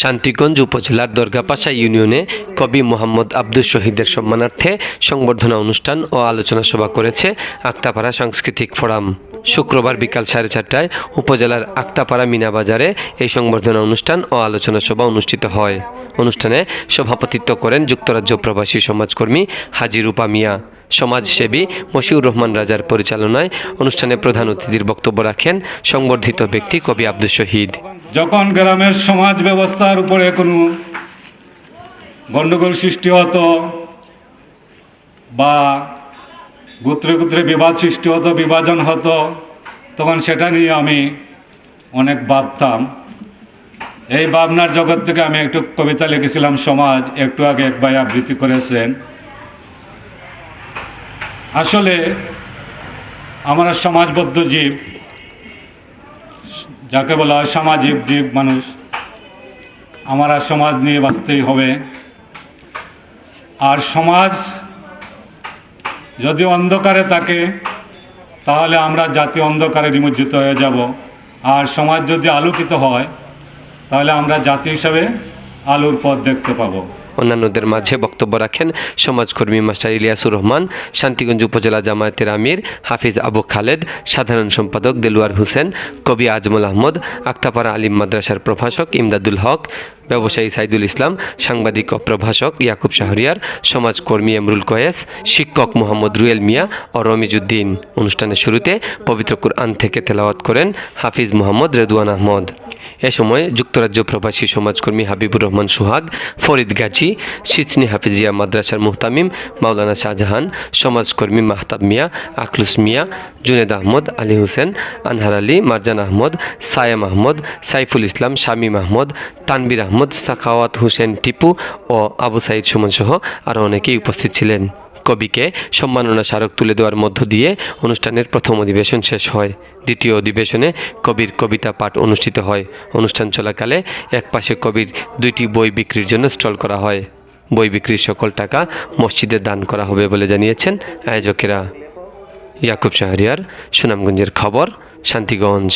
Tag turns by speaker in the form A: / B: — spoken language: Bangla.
A: শান্তিগঞ্জ উপজেলার দরগাপাশা ইউনিয়নে কবি মোহাম্মদ আব্দুল শহীদের সম্মানার্থে সংবর্ধনা অনুষ্ঠান ও আলোচনা সভা করেছে আক্তাপাড়া সাংস্কৃতিক ফোরাম। শুক্রবার বিকাল সাড়ে চারটায় উপজেলার আক্তাপাড়া মিনাবাজারে এই সংবর্ধনা অনুষ্ঠান ও আলোচনা সভা অনুষ্ঠিত হয়। অনুষ্ঠানে সভাপতিত্ব করেন যুক্তরাজ্য প্রবাসী সমাজকর্মী হাজি রূপা মিয়া। সমাজসেবী মশিউর রহমান রাজার পরিচালনায় অনুষ্ঠানে প্রধান অতিথির বক্তব্য রাখেন সংবর্ধিত ব্যক্তি কবি আব্দুল শহীদ।
B: যখন গ্রামের সমাজ ব্যবস্থার উপরে কোনো গণ্ডগোল সৃষ্টি হতো বা গুত্রে গুত্রে বিবাদ সৃষ্টি হতো, বিভাজন হতো, তখন সেটা নিয়ে আমি অনেক ভাবতাম। এই ভাবনার জগৎ থেকে আমি একটু কবিতা লিখেছিলাম, সমাজ একটু আগে এক ভাই আবৃত্তি করেছেন। আসলে আমরা সমাজবদ্ধ জীব। যাকে বলা হয় সামাজিক জীব মানুষ, আমার আর সমাজ নিয়ে বাঁচতেই হবে। আর সমাজ যদি অন্ধকারে থাকে, তাহলে আমরা জাতি অন্ধকারে নিমজ্জিত হয়ে যাব। আর সমাজ যদি আলোকিত হয়, তাহলে আমরা জাতি হিসাবে আলোর পথ দেখতে পাবো।
A: অন্যান্যদের মাঝে বক্তব্য রাখেন সমাজকর্মী মাস্টার ইলিয়াসুর রহমান, শান্তিগঞ্জ উপজেলা জামায়াতের আমির হাফিজ আবু খালেদ, সাধারণ সম্পাদক দেলুয়ার হোসেন, কবি আজমল আহমদ, আক্তাপাড়া আলিম মাদ্রাসার প্রভাষক ইমদাদুল হক, ব্যবসায়ী সাইদুল ইসলাম, সাংবাদিক ও প্রভাষক ইয়াকুব শাহরিয়ার, সমাজকর্মী এমরুল কয়েস, শিক্ষক মোহাম্মদ রুয়েল মিয়া ও রমিজুদ্দিন অনুষ্ঠানের শুরুতে পবিত্র কুরআন থেকে তেলাওয়াত করেন হাফিজ মোহাম্মদ রেদুয়ান আহমদ। এ সময় যুক্তরাজ্য প্রবাসী সমাজকর্মী হাবিবুর রহমান সোহাগ, ফরিদ গাজী সিচনি হাফিজিয়া মাদ্রাসার মুহতামিম মাওলানা শাহজাহান, সমাজকর্মী মাহতাব মিয়া আখলুস মিয়া, জুনেদ আহমদ, আলী হোসেন, আনহার আলী, মারজান আহমদ, সায়েম আহমদ, সাইফুল ইসলাম, শামীম আহমদ, তানবির আহমদ, সাখাওয়াত হোসেন টিপু ও আবু সাইদ সুমন সহ আরও অনেকেই উপস্থিত ছিলেন। কবিকে সম্মাননা স্মারক তুলে দেওয়ার মধ্য দিয়ে অনুষ্ঠানের প্রথম অধিবেশন শেষ হয়। দ্বিতীয় অধিবেশনে কবির কবিতা পাঠ অনুষ্ঠিত হয়। অনুষ্ঠান চলাকালে একপাশে কবির দুইটি বই বিক্রির জন্য স্টল করা হয়। বই বিক্রির সকল টাকা মসজিদে দান করা হবে বলে জানিয়েছেন আয়োজকেরা। ইয়াকুব শাহরিয়ার, সুনামগঞ্জের খবর, শান্তিগঞ্জ।